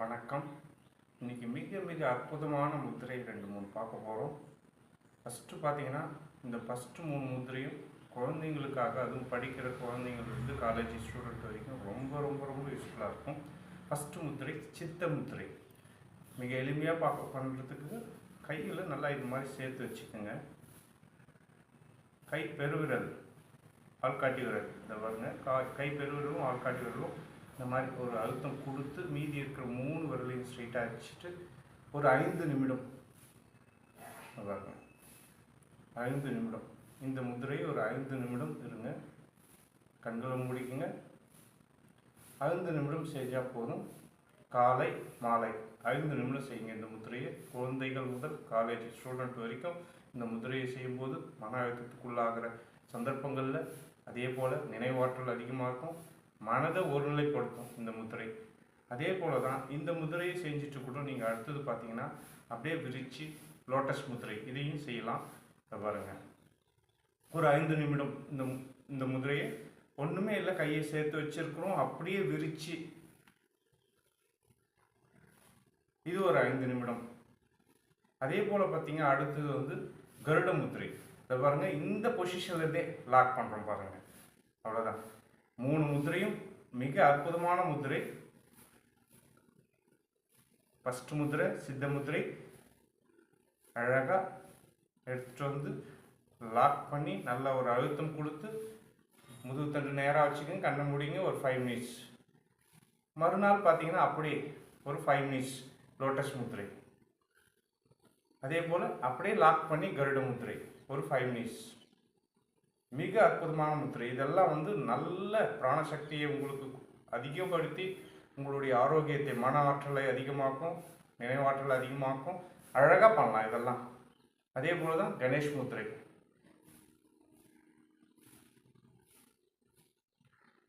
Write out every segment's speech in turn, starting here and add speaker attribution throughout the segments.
Speaker 1: வணக்கம். இன்னைக்கு மிக மிக அற்புதமான முத்திரை ரெண்டு மூணு பார்க்க போகிறோம் ஃபஸ்ட்டு பார்த்தீங்கன்னா இந்த ஃபஸ்ட்டு மூணு முத்திரையும் குழந்தைங்களுக்காக அதுவும் படிக்கிற குழந்தைங்கள்லேருந்து காலேஜ் ஸ்டூடெண்ட் வரைக்கும் ரொம்ப ரொம்ப ரொம்ப யூஸ்ஃபுல்லாக இருக்கும். ஃபஸ்ட்டு முத்திரை சித்த முத்திரை. மிக எளிமையாக பார்க்க பண்ணுறதுக்கு கையில் நல்லா இது மாதிரி சேர்த்து வச்சுக்கோங்க. கை பெருவிரல் ஆள்காட்டி விரல். இந்த பாருங்க கா கை பெருவிரலும் ஆள்காட்டி விரலும் இந்த மாதிரி ஒரு அழுத்தம் கொடுத்து மீதி இருக்கிற மூணு விரலையும் ஸ்ட்ரைட்டாக வச்சுட்டு ஒரு ஐந்து நிமிடம். பாருங்க ஐந்து நிமிடம். இந்த முதிரை ஒரு ஐந்து நிமிடம் இருங்க. கண்களை முடிக்குங்க. ஐந்து நிமிடம் செஞ்சால் போதும். காலை மாலை. ஐந்து நிமிடம் செய்யுங்க இந்த முதிரையை. குழந்தைகள் முதல் காலேஜ் ஸ்டூடெண்ட் வரைக்கும் இந்த முதிரையை செய்யும்போது மன அழுத்தத்துக்குள்ளாகிற சந்தர்ப்பங்களில் அதே போல் நினைவாற்றல் அதிகமாக இருக்கும் மனதை ஒருநிலைப்படுத்தும் இந்த முதிரை. அதே போல் தான் இந்த முதிரையை செஞ்சுட்டு கூட நீங்கள் அடுத்தது பார்த்தீங்கன்னா அப்படியே விரித்து லோட்டஸ் முதிரை இதையும் செய்யலாம். இதை பாருங்க. ஒரு ஐந்து நிமிடம் இந்த மு- இந்த முதிரையை ஒன்றுமே இல்லை கையை சேர்த்து வச்சிருக்கிறோம். அப்படியே விரித்து இது ஒரு ஐந்து நிமிடம். அதே போல் பார்த்தீங்க அடுத்தது வந்து கருட முத்திரை இதை பாருங்கள் இந்த பொசிஷன்லேருந்தே லாக் பண்ணுறோம் பாருங்கள் அவ்வளோதான் மூணு முதிரையும் மிக அற்புதமான முத்திரை ஃபஸ்ட் முதிரை சித்த முத்திரை அழகாக எடுத்துகிட்டு வந்து லாக் பண்ணி நல்ல ஒரு அழுத்தம் கொடுத்து முதுகு தண்டு நேராக வச்சுக்கோங்க கண்ணை முடிங்க ஒரு ஃபைவ் மினிட்ஸ் மறுநாள் பார்த்தீங்கன்னா அப்படியே ஒரு ஃபைவ் மினிட்ஸ் லோட்டஸ் முத்திரை அதே போல் அப்படியே லாக் பண்ணி கருட முத்திரை ஒரு ஃபைவ் மினிட்ஸ் மிக அற்புதமான முத்திரை. இதெல்லாம் வந்து நல்ல பிராணசக்தியை உங்களுக்கு அதிகப்படுத்தி உங்களுடைய ஆரோக்கியத்தை மன ஆற்றலை அதிகமாக்கும் நினைவாற்றலை அதிகமாக்கும். அழகாக பண்ணலாம் இதெல்லாம். அதே போல் தான் கணேஷ் முத்திரை.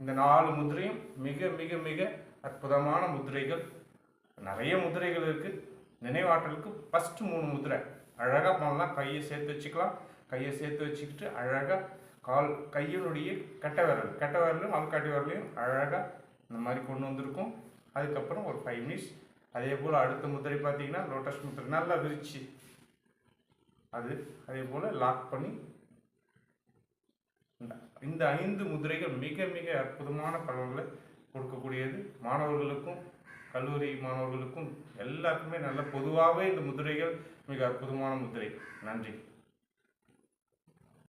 Speaker 1: இந்த நாலு முதிரையும் மிக மிக மிக அற்புதமான முதிரைகள் நிறைய முதிரைகள் இருக்குது நினைவாற்றலுக்கு ஃபஸ்ட்டு மூணு முதிரை அழகாக பண்ணலாம். கையை சேர்த்து வச்சுக்கலாம். கையை சேர்த்து வச்சுக்கிட்டு அழகாக கால் கையினுடைய கட்டை விரல் கட்டை விரலும் ஆள்காட்டி விரலையும் அழகாக இந்த மாதிரி கொண்டு வந்திருக்கும். அதுக்கப்புறம் ஒரு ஃபைவ் மினிட்ஸ் அதே போல் அடுத்த முத்திரை பார்த்தீங்கன்னா லோட்டஸ் முத்திரை. நல்லா விரிச்சு. அது அதே போல் லாக் பண்ணி இந்த- இந்த ஐந்து முதிரைகள் மிக மிக அற்புதமான பலன்களை கொடுக்கக்கூடியது. மாணவர்களுக்கும் கல்லூரி மாணவர்களுக்கும் எல்லாருக்குமே நல்ல பொதுவாகவே இந்த முதிரைகள் மிக அற்புதமான முதிரை நன்றி.